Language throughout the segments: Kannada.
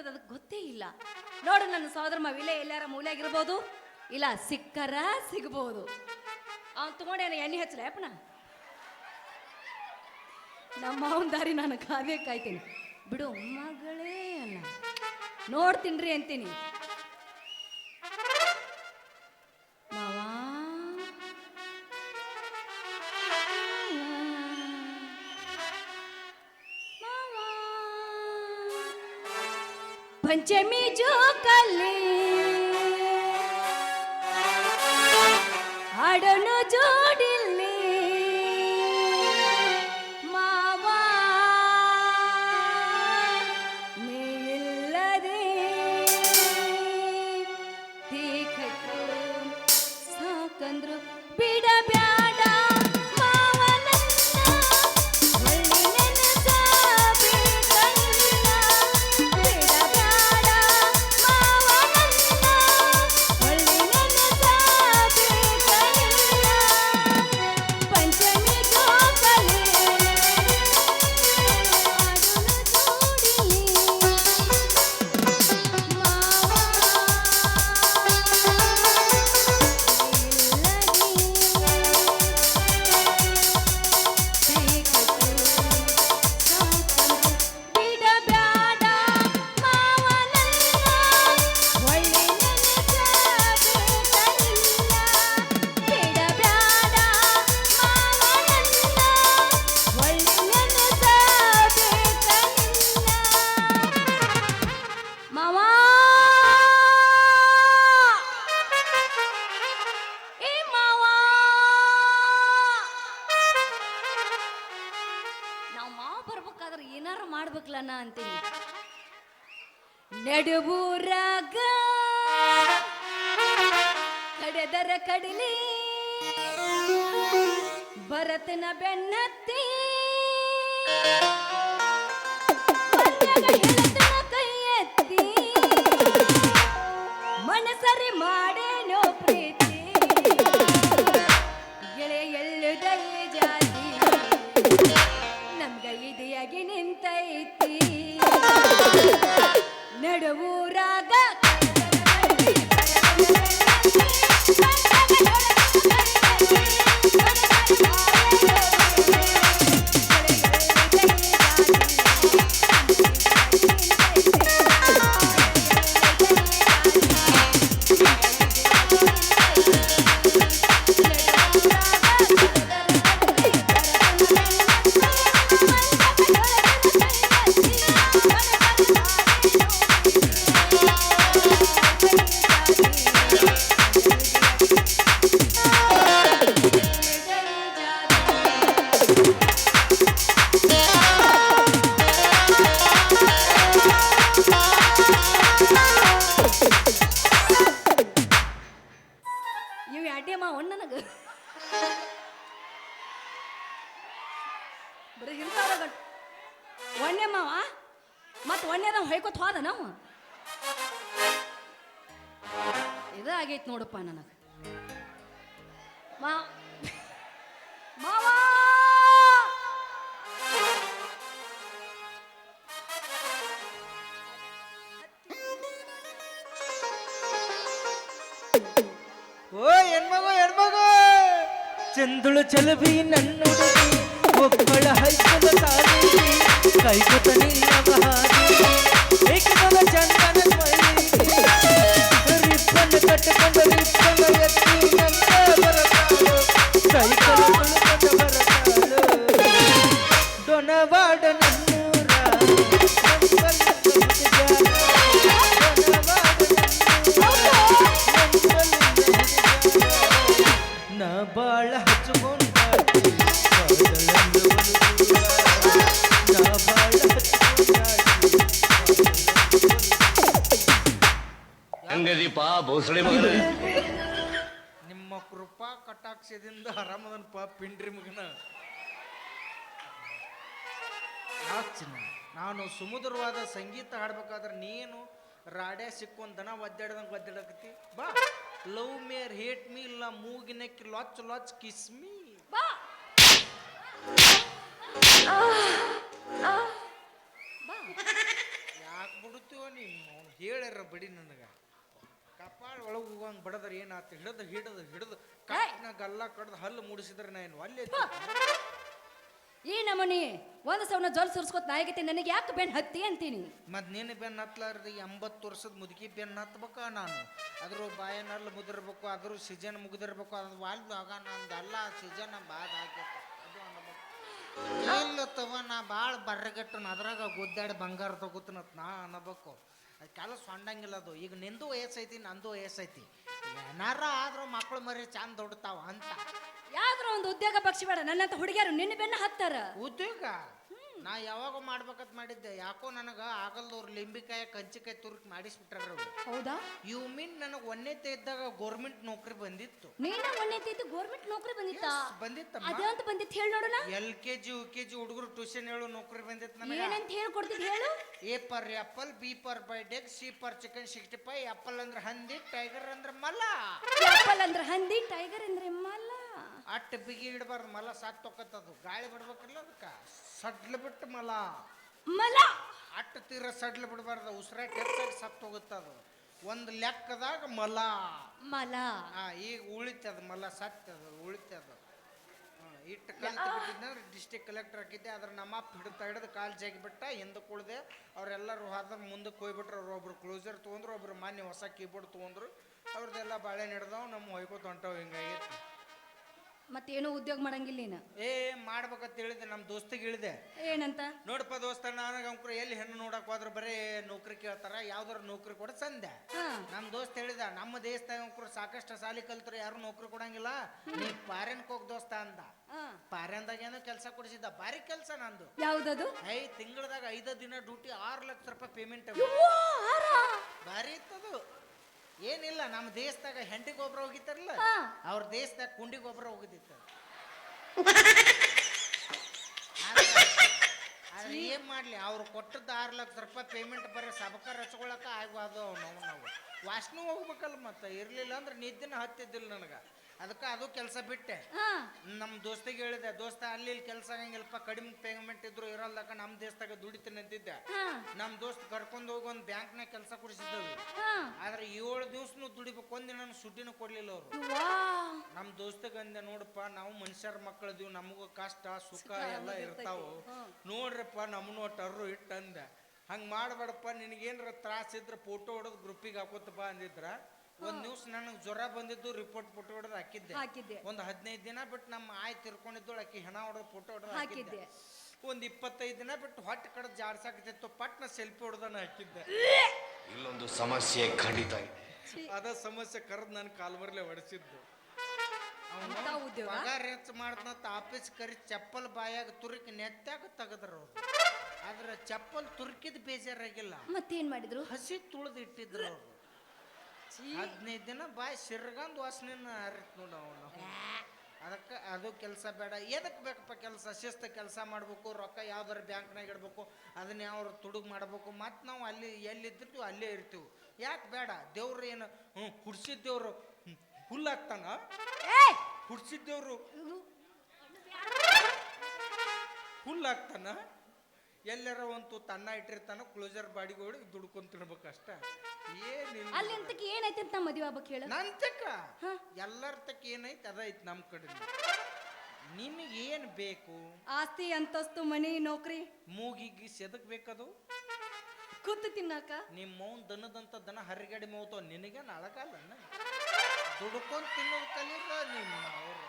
ಇರ್ತದೆ ಅದಕ್ಕೆ ಗೊತ್ತೇ ಇಲ್ಲ. ನೋಡು, ನನ್ನ ಸಹೋದರ ಮವಿಲೆ ಎಲ್ಲಾರ ಮೂಲೆಯಾಗಿರ್ಬೋದು? ಇಲ್ಲ, ಸಿಕ್ಕರ ಸಿಗ್ಬೋದು. ಅವ್ನು ತಗೊಂಡೇನ ಎಣ್ಣೆ ಹಚ್ಚಲ ಯಪ್ಪನ ನಮ್ಮ ಅವನ ದಾರಿ ನಾನು ಕಾಯ್ತೀನಿ. ಬಿಡು, ಮಗಳೇ ಅಲ್ಲ. ನೋಡ್ತೀನ್ರಿ ಅಂತೀನಿ. ಪಂಚಮಿ ಜೋಕಲ್ಲಿ ಹಾಡನು ಜೋಡಿಲ್ಲಿ ಅಂತೀನಿ. ನಡುವೂರಾಗ ಕಡೆದರ ಕಡಲಿ ಭರತನ ಬೆನ್ನತ್ತಿ ಪಂಜಗ ಎಳೆತನ ಕೈ ಎತ್ತಿ ಮನಸರಿ ಮಾಡೇನೋ ಇದೆಯಾಗಿ ನಿಂತೈತಿ. ನಡುವೂರಾಗ ಇರ್ತಾವ ಗಂಟ ಒಣ್ಣೆ ಮಾವ? ಮತ್ ಒಣ್ಣೆದ ಹೊಯ್ಕೊತ್ ಹೋದ ನಾವು? ಇದಾಗೈತ್ ನೋಡಪ್ಪ ನನಗ. ಮಾ ಮಾವ! ಓ ಹೆಣ್ಮಗು ಹೆಣ್ಮಗು ಚಂದುಳು ಚಲಬಿ ಒಬ್ಬಳ ಹೈಕುಲ ಸಾಗಿ ಕೈಕುತ ನಿಲ್ಲವ ಚಂದನ ಮೈಲಿಗೆ ರಿಪ್ಪನ್ ಕಟ್ಟಿಕೊಂಡು ರಿಪ್ಪನ್ನು ಎತ್ತಿ. ಕೃಪಾ ಆರಾಮದನ್ ಪಾಪ ಪಿಂಡ್ರಿ ಮಗನ. ನಾನು ಸುಮಧುರವಾದ ಸಂಗೀತ ಹಾಡ್ಬೇಕಾದ್ರೆ ನೀನು ರಾಡ್ಯ ಸಿಕ್ಕೊಂಡ್ ದನ ಒದ್ದಾಡ್ದಂಗೆ ಒದ್ದಾಡಕತ್ತಿ. ಬಾ ಲವ್ ಮೇರ್ ಹೇಟ್ ಮೀ ಇಲ್ಲ ಮೂಗಿನಕ್ಕಿ ಲಾಚ್ ಲಾಚ್ ಕಿಸ್ ಮೀ ಬಾ. ಬಾ ಯಾಕೆ ಬಿಡುತ್ತೋ ನೀವು ಅವ್ನು ಹೇಳ್ಯಾರ ಬಡಿ ನನಗೆ. ಕಪಾಳ ಒಳಗೆ ಹೋಗಂಗೆ ಬಡದ್ರ ಏನಾತ? ಹಿಡಿದು ಹಿಡದು ಹಿಡದು ಕಾಟ್ನ ಗಲ್ಲ ಕಡ್ದು ಹಲ್ಲು ಮೂಡಿಸಿದ್ರೆ ನಾ ಏನು ಅಲ್ಲೇ ಈ ನಮನಿ ಒಂದು ಸವನ ಜೊಲ್ ಸುರ್ಸ್ಕೊತ್ ನಾಯಿಗತಿ ನನಗೆ ಯಾಕೆ ಬೆನ್ ಹತ್ತಿ ಅಂತೀನಿ? ಮತ್ ನೀನು ಬೆನ್ ಹತ್ಲಾರ್ದು ಎಂಬತ್ತು ವರ್ಷದ ಮುದುಕಿ ಬೆನ್ ಹತ್ಬೇಕ ನಾನು. ಅದ್ರ ಬಾಯನಲ್ಲಿ ಮುದಿರ್ಬೇಕು ಅದ್ರ ಸೀಸನ್ ಮುಗಿದಿರ್ಬೇಕು ಅದು ವಾಲ್ದು ಆಗ ನಂದೆಲ್ಲ ಸೀಸನ್ ಬಾದ್ ಆಗೈತೆ ಅದು ಅನ್ನಬೇಕು ಇಲ್ಲ ತವ ನಾ ಭಾಳ ಬರ್ರಗಟ್ಟನ ಅದ್ರಾಗ ಗುದ್ದಾಡಿ ಬಂಗಾರ ತಗೋತನತ್ ನಾ ಅನ್ನಬೇಕು ಅದು ಸೊಂಡಂಗಿಲ್ಲ ಅದು. ಈಗ ನಿಂದು ವಯಸ್ಸೈತಿ ನಂದು ವಯಸ್ಸೈತಿ. ಏನಾರ ಆದ್ರೂ ಮಕ್ಕಳು ಮರಿ ಚಂದ ದೊಡ್ತಾವ ಅಂತ. ಯಾವ್ದ್ರ ಒಂದು ಉದ್ಯೋಗ ಪಕ್ಷಿ ಬೇಡ. ನನ್ನಂತ ಹುಡುಗಿಯರು ನಿನ್ನ ಬೆನ್ನ ಹತ್ತಾರ. ಉದ್ಯೋಗ? ನಾ ಯಾವಾಗ ಮಾಡ್ಬೇಕಂತ ಮಾಡಿದ್ದೆ ಯಾಕೋ ನನಗೆ ಆಗಲ್ದವ್ರು ಲಿಂಬಿಕಾಯಿ ಕಂಚಿಕಾಯಿ ತುರ್ಕ್ ಮಾಡಿಸ್ಬಿಟ್ರ ಹೌದಾ? ಯು ಮೀನ್ ನನಗೆ ಒಂದೇತೆ ಇದ್ದಾಗ ಗೌರ್ಮೆಂಟ್ ನೌಕರಿ ಬಂದಿತ್ತು. ನೀನ ಗೋರ್ಮೆಂಟ್ ನೌಕರಿ ಬಂದಿತ್ತಾ? ಬಂದಿತ್ತಮ್ಮ ಅದೇ ಅಂತ ಬಂದಿತ್ತು ಹೇಳಿ ನೋಡೋಣ. L K G U K G ಹುಡುಗರು ಟ್ಯೂಷನ್ ಹೇಳು ನೌಕರಿ ಬಂದಿತ್ತು ನನಗೆ. ಏನಂತ ಹೇಳ್ಕೊಡ್ತಿದ್ ಹೇಳು. A for apple B for by dog C for chicken sixty five apple ಅಂದ್ರೆ ಹಂದಿ ಟೈಗರ್ ಅಂದ್ರೆ ಮಲ್ಲ. ಆಪಲ್ ಅಂದ್ರೆ ಹಂದಿ ಟೈಗರ್ ಅಂದ್ರೆ ಮಲ್ಲ. ಅಟ್ಟು ಬಿಗಿ ಇಡಬಾರ್ದು ಮಲ್ಲ ಸಾಕ್ ತೊಕ್ಕತ್ತದು. ಗಾಳಿ ಬಿಡ್ಬೇಕಲ್ಲ ಅದಕ್ಕೆ. ಸಡ್ಲು ಬಿಟ್ಟು ಮಲ. ಮಲ. ಅಟ್ಟ ತೀರ ಸಡ್ಲ ಬಿಡಬಾರ್ದು ಉಸಿರಾಟ ಹೆಚ್ಚಾಗಿ ಸತ್ತು ಹೋಗುತ್ತದು ಒಂದು ಲೆಕ್ಕದಾಗ ಮಲ. ಮಲ. ಈಗ ಉಳಿತದ ಮಲ ಸತ್ತದ ಉಳಿತದ. ಇಟ್ಟು ಕಲ್ತು ಡಿಸ್ಟಿಕ್ ಕಲೆಕ್ಟರ್ ಹಾಕಿದ್ದೆ ಅದ್ರ ನಮ್ಮ ಅಪ್ಪ ಹಿಡಿತ ಹಿಡಿದು ಕಾಲು ಜಾಗಿಬಿಟ್ಟ ಹಿಂದಕ್ಕೆ ಕುಳ್ದೆ ಅವರೆಲ್ಲರೂ ಹೋದ್ರ ಮುಂದಕ್ಕೆ ಹೋಗ್ಬಿಟ್ರು ಅವ್ರು ಒಬ್ರು ಕ್ಲೋಸರ್ ತೊಗೊಂಡ್ರು ಒಬ್ರು ಮಾನ್ಯ ಹೊಸ ಕೀಬೋರ್ಡ್ ತೊಗೊಂಡ್ರು ಅವ್ರದ್ದೆಲ್ಲ ಬಾಳೆ ಹಿಡ್ದವ್ ನಮ್ಮ ಹೊಯ್ಕೋ ತೊಂಟವು ಹಿಂಗಾಗೈತಿ ಮತ್ತೇನು ಉದ್ಯೋಗ ಮಾಡಂಗಿಲ್ಲ ನೀನು. ಏ ಮಾಡ್ಬೇಕಂತ ಹೇಳಿದೆ ನಮ್ಮ ದೋಸ್ತಿಗೆ ಹೇಳಿದೆ. ಏನಂತ? ನೋಡಪ್ಪ ದೋಸ್ತ ನನಗೆ ಅಂಕುರ ಎಲ್ಲಿ ಹೆಣ್ಣು ನೋಡಕ್ ಹೋದ್ರೆ ಬರೀ ನೌಕರಿ ಕೇಳ್ತಾರ ಯಾವ್ದಾರ ನೌಕರಿ ಕೊಡ ಸಂದೆ. ಹಾ. ನಮ್ಮ ದೋಸ್ತ ಹೇಳಿದ ನಮ್ಮ ದೇಶದಾಗ ಅಂಕರು ಸಾಕಷ್ಟು ಸಾಲಿ ಕಲ್ತ್ರು ಯಾರು ನೌಕರಿ ಕೊಡಂಗಿಲ್ಲ. ನೀ ಪಾರೆನ್ಕ್ ಹೋಗ್ ದೋಸ್ತ ಅಂದ. ಪಾರ್ಯನ್ದಾಗ ಏನೋ ಕೆಲಸ ಕೊಡಿಸಿದ್ದ ಭಾರಿ ಕೆಲಸ ನಂದು. ಯಾವ್ದದು? ಐ ತಿಂಗಳದಾಗ ಐದ ದಿನ ಡ್ಯೂಟಿ ಆರು ಲಕ್ಷ ರೂಪಾಯಿ ಪೇಮೆಂಟ್. ಭಾರಿ ಇತ್ತದು. ಏನಿಲ್ಲ ನಮ್ಮ ದೇಶದಾಗ ಹೆಂಡಿ ಗೊಬ್ಬರ ಹೋಗಿತ್ತಾರಲ್ಲ ಹಾ. ಅವ್ರ ದೇಶದಾಗ ಕುಂಡಿ ಗೊಬ್ಬರ ಹೋಗಿದ್ದಿತ್ತು. ಆದ್ರೆ ಏನ್ ಮಾಡ್ಲಿ ಅವ್ರು ಕೊಟ್ಟದ್ದು ಆರು ಲಕ್ಷ ರೂಪಾಯಿ ಪೇಮೆಂಟ್ ಬರೀ ಸಬಕ ಹಚ್ಕೊಳಕ ಆಗ್ಬಾರ್ದು ನಾವು ನಾವು. ವಾಸನೆ ಹೋಗ್ಬೇಕಲ್ಲ ಮತ್ತೆ ಇರ್ಲಿಲ್ಲ ಅಂದ್ರೆ ನಿದ್ದಿನ ಹತ್ತಿದ್ದಿಲ್ಲ ನನಗೆ. ಅದಕ್ಕೆ ಅದು ಕೆಲಸ ಬಿಟ್ಟೆ. ನಮ್ಮ ದೋಸ್ತಿಗೆ ಹೇಳಿದೆ ದೋಸ್ತ ಅಲ್ಲಿ ಇಲ್ಲಿ ಕೆಲಸ ಆಗಂಗಿಲ್ಲಪ್ಪ ಕಡಿಮೆ ಪೇಮೆಂಟ್ ಇದ್ರು ಇರಲ್ದಕ್ಕ ನಮ್ಮ ದೇಶದಾಗ ದುಡಿತೀನಿ ಅಂತಿದ್ದೆ. ನಮ್ಮ ದೋಸ್ತ್ ಕರ್ಕೊಂಡು ಹೋಗಿ ಒಂದು ಬ್ಯಾಂಕ್ನಾಗ ಕೆಲಸ ಕೊಡಿಸಿದ್ದವು ಆದ್ರೆ ಏಳು ದಿವ್ಸನು ದುಡಿಬೇಕು ಒಂದಿನ ಸುಟ್ಟಿನೂ ಕೊಡ್ಲಿಲ್ಲ ಅವರು. ನಮ್ಮ ದೋಸ್ತಗ ಅಂದೆ ನೋಡಪ್ಪ ನಾವು ಮನುಷ್ಯರ ಮಕ್ಕಳದೀವಿ ನಮಗೂ ಕಷ್ಟ ಸುಖ ಎಲ್ಲ ಇರ್ತಾವು. ನೋಡ್ರಪ್ಪ ನಮ್ಮನ್ನು ಟರ್ರು ಇಟ್ಟಂದೆ. ಅಂದೆ ಹಂಗೆ ಮಾಡಬೇಡಪ್ಪ ನಿನಗೇನ್ರ ತ್ರಾಸ ಇದ್ರೆ ಫೋಟೋ ಹೊಡೆದು ಗ್ರೂಪಿಗೆ ಹಾಕೋತಪ್ಪ ಅಂದಿದ್ರ ಒಂದ್ ದಿವ್ಸ ನನಗೆ ಜ್ವರ ಬಂದಿದ್ದು ರಿಪೋರ್ಟ್ ಫೋಟೋ ಹೊಡೆದು ಹಾಕಿದ್ದೆ. ಹಾಕಿದ್ದೆ. ಒಂದು ಹದಿನೈದು ದಿನ ಬಿಟ್ಟು ನಮ್ಮ ಆಯ್ ತಿರ್ಕೊಂಡಿದ್ದಳು ಆಕಿ ಹೆಣ ಹೊಡೆದು ಫೋಟೋ ಹೊಡೆದು ಹಾಕಿದ್ದೆ. ಹಾಕಿದ್ದೆ. ಒಂದು ಇಪ್ಪತ್ತೈದು ದಿನ ಬಿಟ್ಟು ಹೊಟ್ಟೆ ಕಡೆ ಜಾಡ್ಸಾಕಿತ್ತು ಪಟ್ನ ಸೆಲ್ಫಿ ಹೊಡೆದನ ಹಾಕಿದ್ದೆ. ಇಲ್ಲೊಂದು ಸಮಸ್ಯೆ ಖಂಡಿತ ಇದೆ. ಅದ ಸಮಸ್ಯೆ ಕರೆದು ನನ್ನ ಕಾಲ್ವರ್ಲೆ ಹೊಡೆಸಿದ್ದು ಅಂತ ಉದ್ಯೋಗ ಪಗಾರ ಹೆಚ್ಚು ಮಾಡ್ದಂತ ಆಫೀಸ್ ಕರಿ ಚಪ್ಪಲ್ ಬಾಯಾಗ ತುರುಕಿ ನೆತ್ತಾಗ ತೆಗದ್ರ. ಅವ್ರು ಆದ್ರೆ ಚಪ್ಪಲ್ ತುರ್ಕಿದ್ ಬೇಜಾರಾಗಿಲ್ಲ. ಮತ್ತೇನ್ ಮಾಡಿದ್ರು? ಹಸಿ ತುಳಿದು ಇಟ್ಟಿದ್ರು ಅವ್ರು. ಹದಿನೈದು ದಿನ ಬಾಯಿ ಸಿರ್ಗಂದ್ ವಾಸನೆನ ಹರಿತ್ ನೋಡ ಅವನು. ಅದಕ್ಕೆ ಅದು ಕೆಲಸ ಬೇಡ. ಎದಕ್ಕೆ ಬೇಕಪ್ಪ ಕೆಲಸ? ಶಿಸ್ತು ಕೆಲಸ ಮಾಡ್ಬೇಕು ರೊಕ್ಕ ಯಾವ್ದಾರು ಬ್ಯಾಂಕ್ನಾಗ ಇಡ್ಬೇಕು ಅದನ್ನ ಯಾವ ತುಡುಗ್ ಮಾಡ್ಬೇಕು. ಮತ್ತು ನಾವು ಅಲ್ಲಿ ಎಲ್ಲಿದ್ದಿರ್ತೀವಿ ಅಲ್ಲೇ ಇರ್ತೀವಿ. ಯಾಕೆ ಬೇಡ? ದೇವ್ರು ಏನು ಹ್ಞೂ ಕುಡ್ಸಿದ್ದೇವ್ರು ಹುಲ್ಲಾಗ್ತಾನ ಕುಡ್ಸಿದ್ದೇವ್ರು ಹುಲ್ಲಾಗ್ತಾನ ಎಲ್ಲಾರ ಒಂದು ತನ್ನ ಇಟ್ಟಿರ್ತಾನ ಕ್ಲೋಸರ್ ಬಾಡಿಗೆ ಹೋಗಿ ದುಡ್ಕೊಂಡ್ ತಿನ್ಬೇಕು ಏನೈತೆ ಏನಿಲ್ಲ ಅಲ್ಲಿ ಅಂತಕ್ಕೆ ಏನೈತಿ ಅಂತ ಮದುವೆ ಆಗ್ಬೇಕು ಹೇಳು. ನನ್ ತಕ್ಕ ಹಾ. ಎಲ್ಲರ ತಕ್ಕ ಏನೈತಿ? ಅದೈತಿ ನಮ್ಮ ಕಡೆ ನಿಮಗೆ ಏನು ಬೇಕು? ಆಸ್ತಿ ಅಂತಸ್ತು ಮನಿ ನೌಕರಿ. ಮೂಗಿಗೆ ಸೆದಕ್ ಬೇಕದು? ಕೂತು ತಿನ್ನಾಕ. ನಿಮ್ಮ ಮೌನ್ ದನದಂತ ದನ ಹರಿಗಡಿ ಮೌತಾವ. ನಿನಗೆ ಅಳಗಲ್ಲ ದುಡ್ಕೊಂಡ್ ತಿನ್ನೋದು ಕಲೀರ ನಿಮ್ಮ ಏನು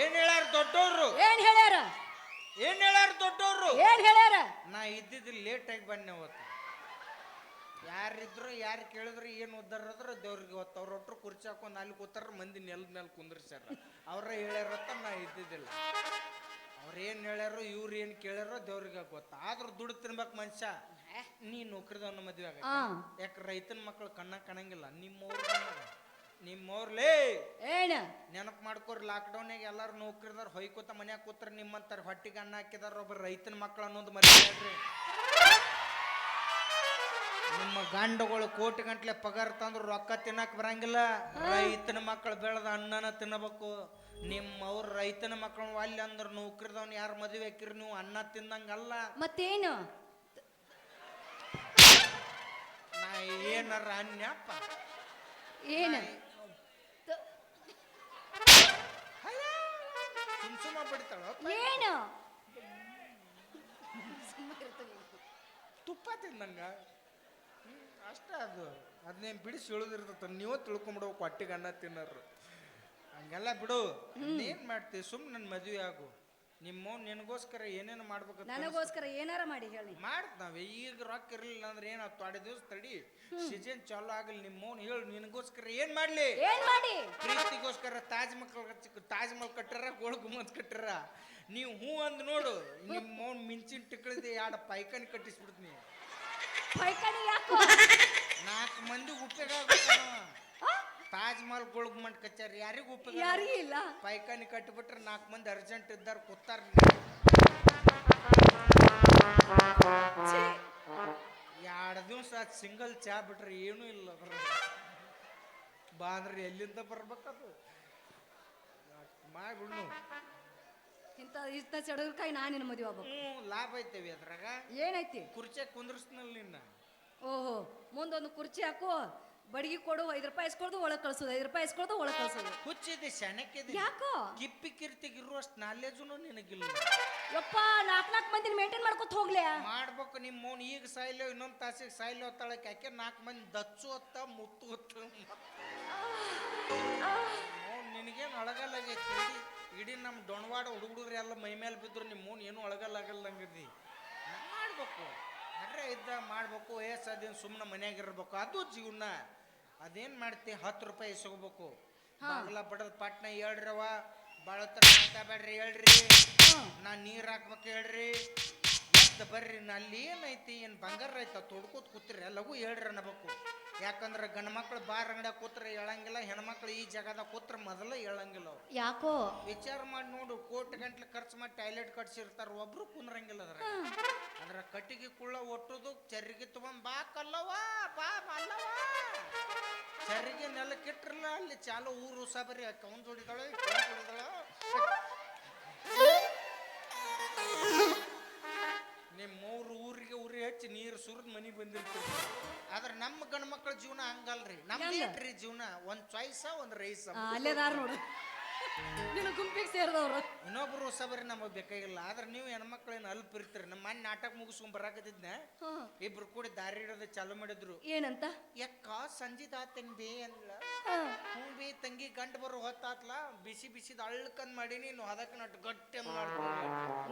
ಏನ್ ಹೇಳ್ಯಾರ ದೊಡ್ಡವ್ರು? ಏನ್ ಹೇಳ್ಯಾರ? ಏನ್ ಹೇಳ್ಯಾರ ದೊಡ್ಡವ್ರು? ಏನ್ ಹೇಳ್ಯಾರ? ನಾ ಇದ್ದಿದ್ದು ಲೇಟ್ ಆಗಿ ಬನ್ನಿ ಅವತ್ತು. ಯಾರಿದ್ರು ಯಾರು ಕೇಳಿದ್ರು ಏನು ಉದ್ದಾರದ್ರ ದೇವ್ರಿಗೆ ಗೊತ್ತ ಅವ್ರ ಒಟ್ರು ಕುರ್ಚಿ ಹಾಕೊಂಡು ಅಲ್ಲಿ ಕೂತಾರ ಮಂದಿ ನೆಲದ ಮೇಲೆ ಕುಂದ್ರಿಸ್ಯಾರ. ಅವ್ರ ಹೇಳ್ಯಾರತ್ತ ನಾ ಇದ್ದಿದ್ದಿಲ್ಲ. ಅವ್ರು ಏನು ಹೇಳ್ಯಾರೋ ಇವ್ರು ಏನು ಕೇಳ್ಯಾರೋ ದೇವ್ರಿಗೆ ಗೊತ್ತ. ಆದ್ರೂ ದುಡ್ಡು ತಿನ್ಬೇಕು ಮನುಷ್ಯ. ನೀ ನೌಕರಿದವನ ಮದ್ವೆ ಆಗ ಯಾಕ ರೈತನ ಮಕ್ಳು ಕಣ್ಣ ಕಾಣಂಗಿಲ್ಲ? ನಿಮ್ಮವ್ರ ನಿಮ್ಮವ್ರಲೇ ಏನ? ನೆನಪು ಮಾಡ್ಕೋರಿ ಲಾಕ್ಡೌನ್ಯಾಗ ಎಲ್ಲಾರು ನೌಕರಿದಾರ ಹೊಯ್ಕೋತ ಮನ್ಯಾಗ ಕೂತ್ರ ನಿಮ್ಮಂತಾರ ಹೊಟ್ಟಿಗೆ ಅನ್ನ ಹಾಕಿದಾರ ಒಬ್ಬ ರೈತನ ಮಕ್ಕಳು ಅನ್ನೋದು ಮರಿಬೇಡ್ರಿ ನಿಮ್ಮ ಗಂಡಗಳು ಕೋಟಿ ಗಂಟ್ಲೆ ಪಗಾರ ತಂದ್ರು ರೊಕ್ಕ ತಿನ್ನಕ್ ಬರಂಗಿಲ್ಲ. ರೈತನ ಮಕ್ಕಳು ಬೆಳೆದ ಅನ್ನನ ತಿನ್ನಬೇಕು. ನಿಮ್ಮ ಅವ್ರ ರೈತನ ಮಕ್ಕಳು ಅಲ್ಲಿ ಅಂದ್ರೆ ನೌಕರಿದವ್ನ ಯಾರು ಮದುವೆ ಹಾಕಿರಿ ನೀವು ಅನ್ನ ತಿಂದಂಗಲ್ಲ ಮತ್ತೇನು? ಏನಾರ ಅನ್ಯಪ್ಪ. ಏನ? ಸುಮ್ಮ ಬಡಿತಾಳ? ಏನು? ತುಪ್ಪ ತಿಂದಂಗ ಅಷ್ಟೇ ಅದು. ಅದನ್ನೇನು ಬಿಡಿಸಿ ಇಳಿದಿರ್ತದ ನೀವು ತಿಳ್ಕೊಂಬಿಡ್ಬೇಕು ಹೊಟ್ಟಿಗೆ ಅನ್ನ ತಿನ್ನೋರು. ಹಂಗೆಲ್ಲ ಬಿಡು. ಏನ್ ಮಾಡ್ತಿ? ಸುಮ್ ನನ್ನ ಮದುವೆ ಆಗು. ನಿಮ್ಮ ನಿನಗೋಸ್ಕರ ಏನೇನು ಮಾಡ್ಬೇಕು ನನಗೋಸ್ಕರ ಏನಾರ ಮಾಡಿ ಹೇಳಿ. ಮಾಡ್ತಾವೆ ಈಗ ರೊಕ್ಕ ಇರಲಿಲ್ಲ ಅಂದ್ರೆ ಏನ ತೊಡೆ ದಿವಸ ತಡಿ. ಸೀಸನ್ ಚಾಲು ಆಗಲಿ ನಿಮ್ಮ ಹೇಳು ನಿನಗೋಸ್ಕರ ಏನ್ ಮಾಡ್ಲಿ? ಏನ್ ಮಾಡಿ? ಪ್ರೀತಿಗೋಸ್ಕರ ತಾಜ್ ಮಹಲ್ ತಾಜ್ ಮಹಲ್ ಕಟ್ಟರ ಗೋಳ ಗುಮ್ಮತ್ ಕಟ್ಟರ. ನೀವು ಹೂ ಅಂದ್ ನೋಡು ನಿಮ್ಮ ಮೌನ್ ಮಿಂಚಿನ ಟಿಕ್ಕಳಿದೆ ಎರಡು ಪೈಕಾನಿ ಕಟ್ಟಿಸ್ಬಿಡ್ತೀನಿ. ಪೈಕನಿ ಯಾಕೋ? ನಾಲ್ಕು ಮಂದಿ. ಆ? ತಾಜ್ ಮಹಲ್ ಗುಳ್ಗ್ ಮಂಡ್ ಕಚ್ಚಾರ. ಯಾರಿಗೂ ಉಪಯೋಗ ಯಾರಿಗೂ ಇಲ್ಲ. ಪೈಕಾನಿ ಕಟ್ಟಿಬಿಟ್ರೆ ನಾಲ್ಕು ಮಂದಿ ಅರ್ಜೆಂಟ್ ಇದ್ದಾರ ಕೂತಾರ. ಎರಡು ದಿವಸ ಸಿಂಗಲ್ ಚಾ ಬಿಟ್ರೆ ಏನೂ ಇಲ್ಲ ಅದ್ರ ಬಾ ಅಂದ್ರೆ ಎಲ್ಲಿಂದ ಬರ್ಬೇಕದು? ಮಾಡ್ಬಿಡ್ನು ಇಂಥ ಇಂಥ ಚಡರ್ಕಾಯಿ ನಾನು ನಿನ್ನ ಮದುವೆ ಆಗ್ಬೇಕು. ಹ್ಞೂ ಲಾಭ ಐತೇವಿ ಅದ್ರಾಗ. ಏನೈತಿ ಕುರ್ಚಿಯಾಗ ಕುಂದ್ರಸ್ನಲ್ಲ ನಿನ್ನ. ಓಹೋ ಮುಂದೊಂದು ಕುರ್ಚಿ ಹಾಕು ಬಡಗಿ ಕೊಡು ಐದು ರೂಪಾಯಿ ಇಸ್ಕೊಳ್ದು ಒಳಗೆ ಕಳ್ಸೋದು ಐದು ರೂಪಾಯಿ ಇಸ್ಕೊಳ್ದು ಒಳಗೆ ಕಳ್ಸೋದು. ಹುಚ್ಚಿದೆ ಶನಕ್ಕಿದೆ ಯಾಕೋ? ಕಿಪ್ಪಿ ಕಿರ್ತಿಗೆ ಇರುವಷ್ಟು ನಾಲೇಜುನು ನಿನಗಿಲ್ಲ. ಯಪ್ಪ ನಾಲ್ಕು ನಾಲ್ಕು ಮಂದಿನ ಮೇಂಟೈನ್ ಮಾಡ್ಕೊತ ಹೋಗ್ಲೆ. ಮಾಡ್ಬೇಕು ನಿಮ್ಮ ಮೋನ್ ಈಗ ಸಾಯ್ಲೋ ಇನ್ನೊಂದು ತಾಸಿಗೆ ಸಾಯ್ಲೋ ಹೊತ್ತಾಳಕ್ಕೆ ಯಾಕೆ ನಾಲ್ಕು ಮಂದಿ ದಚ್ಚು ಹೊತ್ತ ಮುತ್ತು ಹೊತ್ತ? ನಿನಗೇನು ಒಳಗಲ್ಲಾಗೈತಿ ಇಡೀ ಇಡೀ ನಮ್ಮ ಡೊಣವಾಡ ಹುಡುಗರು ಎಲ್ಲ ಮೈ ಮೇಲೆ ಬಿದ್ರು ನಿಮ್ಮ ಮೋನ್ ಏನು ಒಳಗಲ್ಲಾಗಲ್ಲಂಗದಿ ಮಾಡ್ಬೇಕು. ಅರ್ರೆ ಇದ್ದ ಮಾಡ್ಬೇಕು ಏಸ್ ಅದೇನು ಸುಮ್ಮನೆ ಮನೆಯಾಗಿರ್ಬೇಕು ಅದು ಜೀವನ. ಅದೇನ್ ಮಾಡ್ತಿ? ಹತ್ತು ರೂಪಾಯಿ ಇಸ್ಕೋಬೇಕು ಬಾಗಲ ಬಡದ ಪಟ್ನ ಹೇಳ್ರವ ಭಾಳ ಹತ್ರ ಮಾತಾಡ್ಬೇಡ್ರಿ ಹೇಳ್ರಿ. ನಾ ನೀರ್ ಹಾಕ್ಬೇಕು ಹೇಳ್ರಿ. ಮತ್ತೆ ಬರ್ರಿ ನಾ ಅಲ್ಲಿ ಏನೈತಿ ಏನ್ ಬಂಗಾರ ಐತ? ತೊಡ್ಕೋತ ಕೂತ್ರಿ ಲಘು ಹೇಳ್ರಿ ಅನ್ನಬೇಕು. ಯಾಕಂದ್ರೆ ಗಂಡ ಮಕ್ಳು ಬಾರ್ ಅಂಗಡಿಯಾಗ ಕೂತ್ರ ಹೇಳಂಗಿಲ್ಲ ಹೆಣ್ಮಕ್ಳು ಈ ಜಾಗದಾಗ ಕೂತ್ರ ಮೊದಲ ಹೇಳಂಗಿಲ್ಲ ಅವ್ರು. ಯಾಕೋ? ವಿಚಾರ ಮಾಡಿ ನೋಡು ಕೋಟಿ ಗಂಟ್ಲೆ ಖರ್ಚು ಮಾಡಿ ಟಾಯ್ಲೆಟ್ ಕಟ್ಸಿರ್ತಾರ ಒಬ್ರು ಕುಂದ್ರಂಗಿಲ್ಲ ಅದ್ರ ಅದ್ರ ಕಟ್ಟಿಗೆ ಕುಳ್ಳ ಒಟ್ಟುದು ಚರ್ರಿಗೆ ತಗೊಂಡ್ ಬಾ ಕಲ್ಲವ ಬಾ ಮಲ್ಲವ ಚರ್ರಿಗೆ ನೆಲಕ್ಕಿಟ್ರಲ್ಲ ಅಲ್ಲಿ ಚಾಲು ಊರು ಸಾಬರಿ ಕವನ್ ಜೋಡಿದಾಳೆ ಜೋಡಿದಾಳ. ನಿಮ್ಮ ಊರು ಊರಿಗೆ ಊರಿ ಹಚ್ಚಿ ನೀರು ಸುರಿದ್ ಮನಿ ಬಂದಿರ್ತೀವಿ. ಆದ್ರೆ ನಮ್ಮ ಗಂಡ್ಮಕ್ಳ ಜೀವನ ಹಂಗಲ್ರಿ. ನಮ್ದು ಜೀವನ? ಒಂದ್ ಚಾಯ್ಸ ಒಂದ್ ರೈಸ ಅಲ್ಲೇದಾರ ನೋಡು. ನಿನ್ನ ಗುಂಪಿಗೆ ಸೇರಿದವ್ರು. ಇನ್ನೊಬ್ರು ಹೊಸಬರಿ ನಮಗೆ ಬೇಕಾಗಿಲ್ಲ. ಆದ್ರೆ ನೀವು ಹೆಣ್ಮಕ್ಳು ಏನು ಅಲ್ಪ ಇರ್ತೀರಿ. ನಮ್ಮ ಮನೆ ನಾಟಕ ಮುಗಿಸ್ಕೊಂಡ್ ಬರಾಕತ್ತಿದ್ನ. ಇಬ್ರು ಕೂಡಿ ದಾರಿ ಹಿಡಿದು ಚಾಲು ಮಾಡಿದ್ರು. ಏನಂತ? ಯಕ್ಕ ಸಂಜಿದಾತನ್ ಬೇ ಅಂದ್ಲ. ಹ್ಞೂ ಬೇ ತಂಗಿ ಗಂಟು ಬರೋ ಹೊತ್ತಾತ್ಲ ಬಿಸಿ ಬಿಸಿದ ಅಳ್ಕಂದ್ ಮಾಡಿ ನೀನು ಅದಕ್ಕೆ ನಟ್ ಗಟ್ಟಿ